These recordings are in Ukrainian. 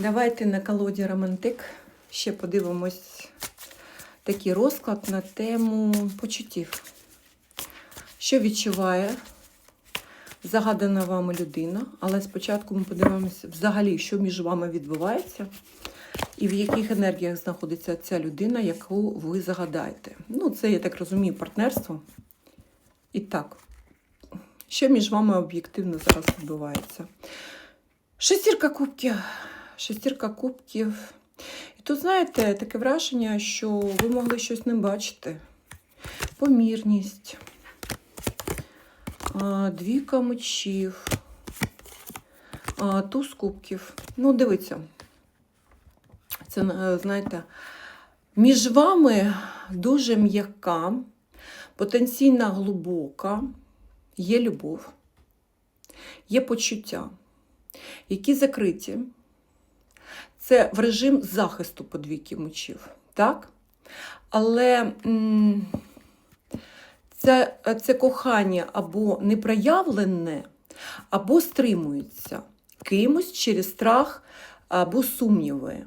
Давайте на колоді Романтик ще подивимось такий розклад на тему почуттів. Що відчуває загадана вами людина, але спочатку ми подивимося взагалі, що між вами відбувається, і в яких енергіях знаходиться ця людина, яку ви загадаєте. Ну, це, я так розумію, партнерство. І так, що між вами об'єктивно зараз відбувається? Шестірка кубків. Шестірка кубків. І тут, знаєте, таке враження, що ви могли щось не бачити. Помірність. Двійка мечів. Туз кубків. Ну, дивіться. Це, е, знаєте, між вами дуже м'яка, потенційна глибока, є любов, є почуття, які закриті. Це в режим захисту подвійки мечів, так? Але це, це кохання або непроявлене, або стримується кимось через страх або сумніви.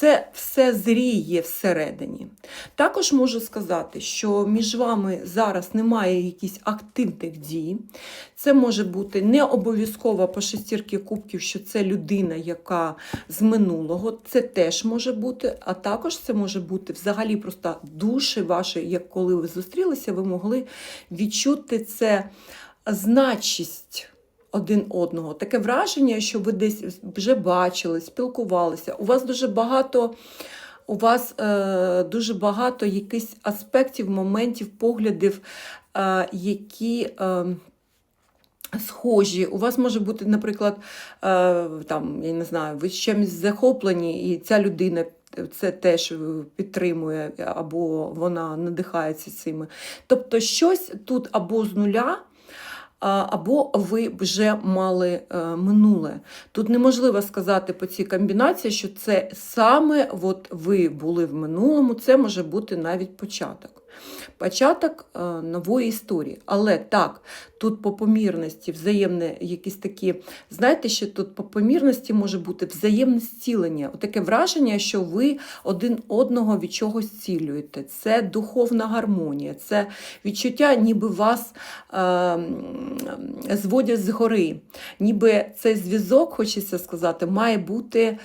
Це все зріє всередині. Також можу сказати, що між вами зараз немає якихось активних дій. Це може бути не обов'язково по шестірки кубків, що це людина, яка з минулого, це теж може бути, а також це може бути взагалі просто душі ваші, як коли ви зустрілися, ви могли відчути це значість один одного. Таке враження, що ви десь вже бачили, спілкувалися. У вас дуже багато. У вас е, дуже багато якихось аспектів, моментів, поглядів, е, які е, схожі. У вас може бути, наприклад, е, там, я не знаю, ви чимось захоплені, і ця людина це теж підтримує, або вона надихається цими. Тобто, щось тут або з нуля. Або ви вже мали е, минуле. Тут неможливо сказати по цій комбінації, що це саме от ви були в минулому, це може бути навіть початок. Початок е, нової історії. Але так, тут по помірності, взаємне якісь такі, знаєте, що тут по помірності може бути взаємне зцілення. Таке враження, що ви один одного від чогось зцілюєте. Це духовна гармонія, це відчуття, ніби вас е, зводять з гори. Ніби цей зв'язок, хочеться сказати, має бути, е,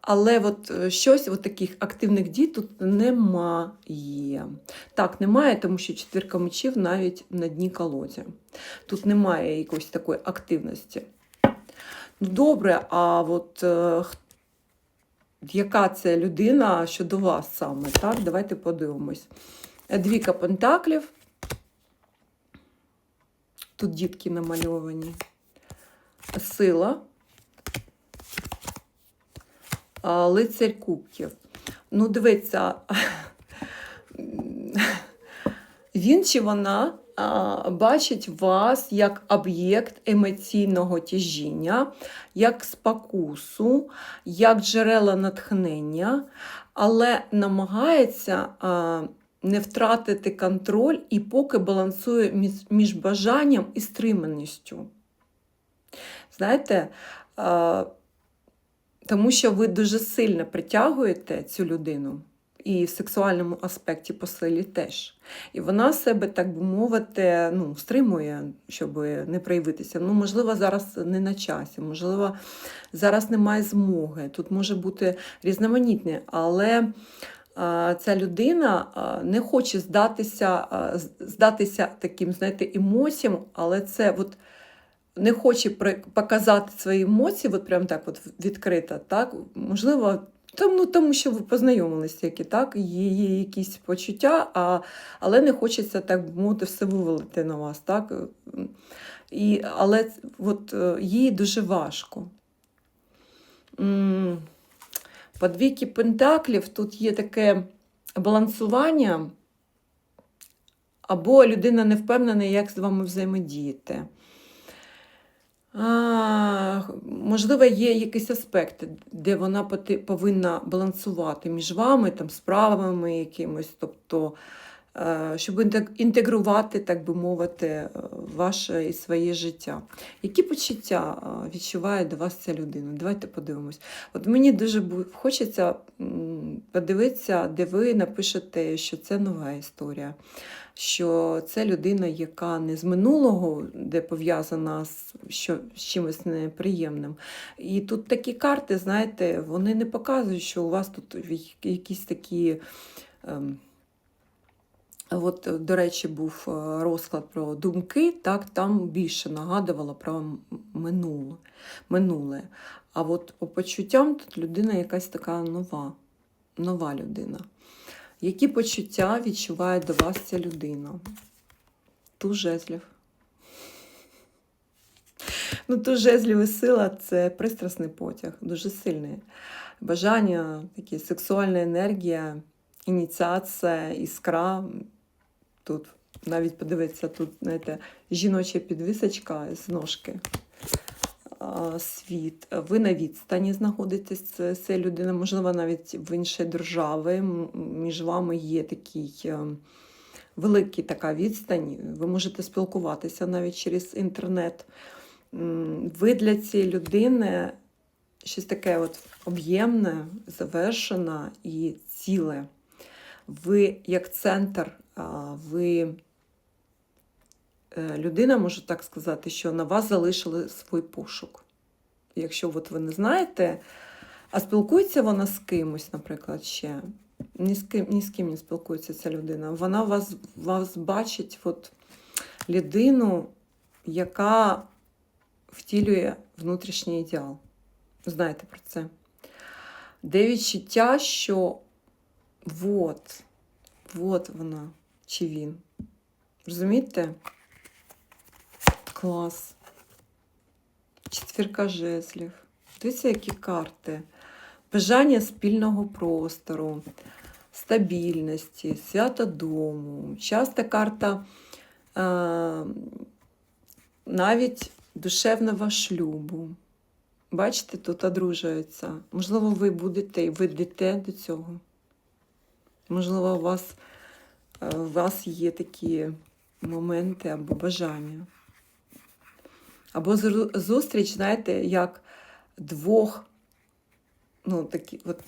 але от щось от таких активних дій тут немає. Так, немає, тому що четвірка мечів навіть на дні колоді. Тут немає якоїсь такої активності. Ну, добре, а от е, яка це людина щодо вас саме? Так, Давайте подивимось. Двіка пентаклів. Тут дітки намальовані. Сила. Лицарь кубків. Ну, дивіться, він чи вона бачить вас як об'єкт емоційного тяжіння, як спокусу, як джерела натхнення, але намагається не втратити контроль і поки балансує між, бажанням і стриманістю. Знаєте, тому що ви дуже сильно притягуєте цю людину і в сексуальному аспекті по силі теж. І вона себе, так би мовити, ну, стримує, щоб не проявитися. Ну, можливо, зараз не на часі, можливо, зараз немає змоги. Тут може бути різноманітне, але ця людина не хоче здатися, здатися таким, знаєте, емоціям, але це от. Не хоче показати свої емоції, от прям так от відкрито, так? Можливо, тому, ну, тому що ви познайомилися, які так, є, є якісь почуття, а, але не хочеться так мовити все вивалити на вас. так. І, Але от, їй дуже важко. По двійки пентаклів тут є таке балансування, або людина не впевнена, як з вами взаємодіяти. А, Можливо, є якісь аспекти, де вона повинна балансувати між вами, там, справами якимось. Тобто щоб інтегрувати, так би мовити, е, ваше і своє життя. Які почуття е, відчуває до вас ця людина? Давайте подивимось. От мені дуже хочеться подивитися, де ви напишете, що це нова історія, що це людина, яка не з минулого, де пов'язана з, що, з чимось неприємним. І тут такі карти, знаєте, вони не показують, що у вас тут якісь такі. Ем, От, до речі, був е, розклад про думки, так там більше нагадувало про минуле. минуле. А от по почуттям тут людина якась така нова, нова людина. Які почуття відчуває до вас ця людина? Ту жезлів. Ну, ту жезлів і сила це пристрасний потяг, дуже сильний. Бажання, такі, сексуальна енергія, ініціація, іскра. Тут навіть подивитися, тут, знаєте, жіноча підвисочка з ножки. Світ. Ви на відстані знаходитесь. Це, людина, можливо, навіть в іншій державі. Між вами є такий е, великий така відстань. Ви можете спілкуватися навіть через інтернет. Ви для цієї людини щось таке от об'ємне, завершене і ціле. Ви як центр, ви е, людина, можу так сказати, що на вас залишили свій пошук. Якщо от ви не знаєте, а спілкується вона з кимось, наприклад, ще. Ні з ким, ні з ким не спілкується ця людина. Вона вас, вас бачить от, людину, яка втілює внутрішній ідеал. Знаєте про це? Де відчуття, що от, от вона чи він. Розумієте? Клас. Четвірка жезлів. Дивіться, які карти. Бажання спільного простору, стабільності, свято дому. Часто карта е, навіть душевного шлюбу. Бачите, тут одружуються. Можливо, ви будете і ви йдете до цього. Можливо, у вас, е, у вас є такі моменти або бажання. Або зустріч, знаєте, як двох, ну, такі, от,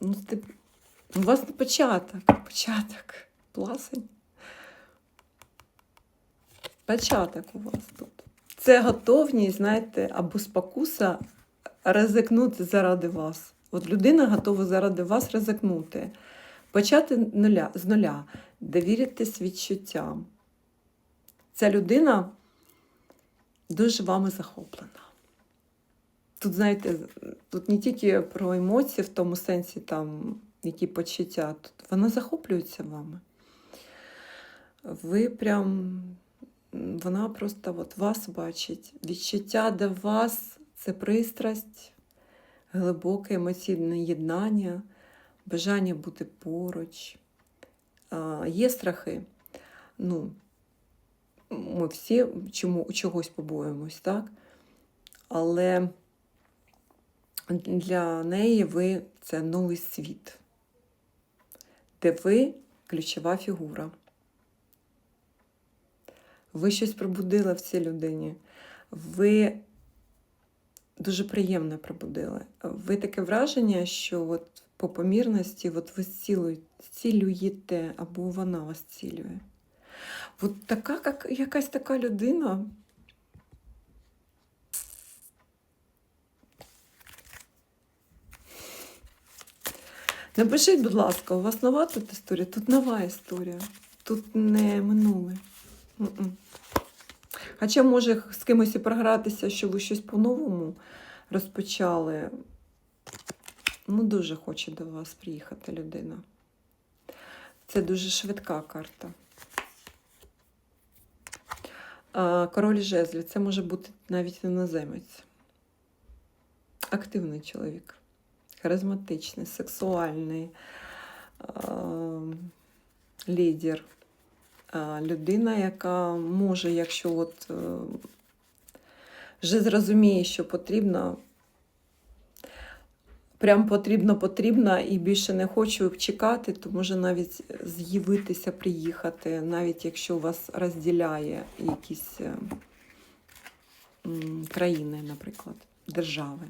ну, тип, у вас не початок, початок, пласень. Початок у вас тут. Це готовність, знаєте, або спокуса ризикнути заради вас. От людина готова заради вас ризикнути. Почати нуля, з нуля, довіритись відчуттям. Ця людина дуже вами захоплена. Тут, знаєте, тут не тільки про емоції в тому сенсі, там, які почуття, тут вона захоплюється вами. Ви прям, вона просто от вас бачить. Відчуття до вас це пристрасть, глибоке емоційне єднання, бажання бути поруч. Є страхи. Ну, ми всі чому, чогось побоїмось, так? Але для неї ви це новий світ, де ви ключова фігура. Ви щось пробудили в цій людині. Ви дуже приємно пробудили. Ви таке враження, що от по помірності от ви зцілюєте, або вона вас цілює. От така, як, якась така людина. Напишіть, будь ласка, у вас нова тут історія? Тут нова історія. Тут не минуле. Хоча може з кимось і програтися, що ви щось по-новому розпочали. Ну, дуже хоче до вас приїхати людина. Це дуже швидка карта. Король жезлів це може бути навіть іноземець. Активний чоловік, харизматичний, сексуальний, лідер. Людина, яка може, якщо от е, вже зрозуміє, що потрібно, прям потрібно, потрібно і більше не хочу чекати, то може навіть з'явитися, приїхати, навіть якщо вас розділяє якісь е, країни, наприклад, держави.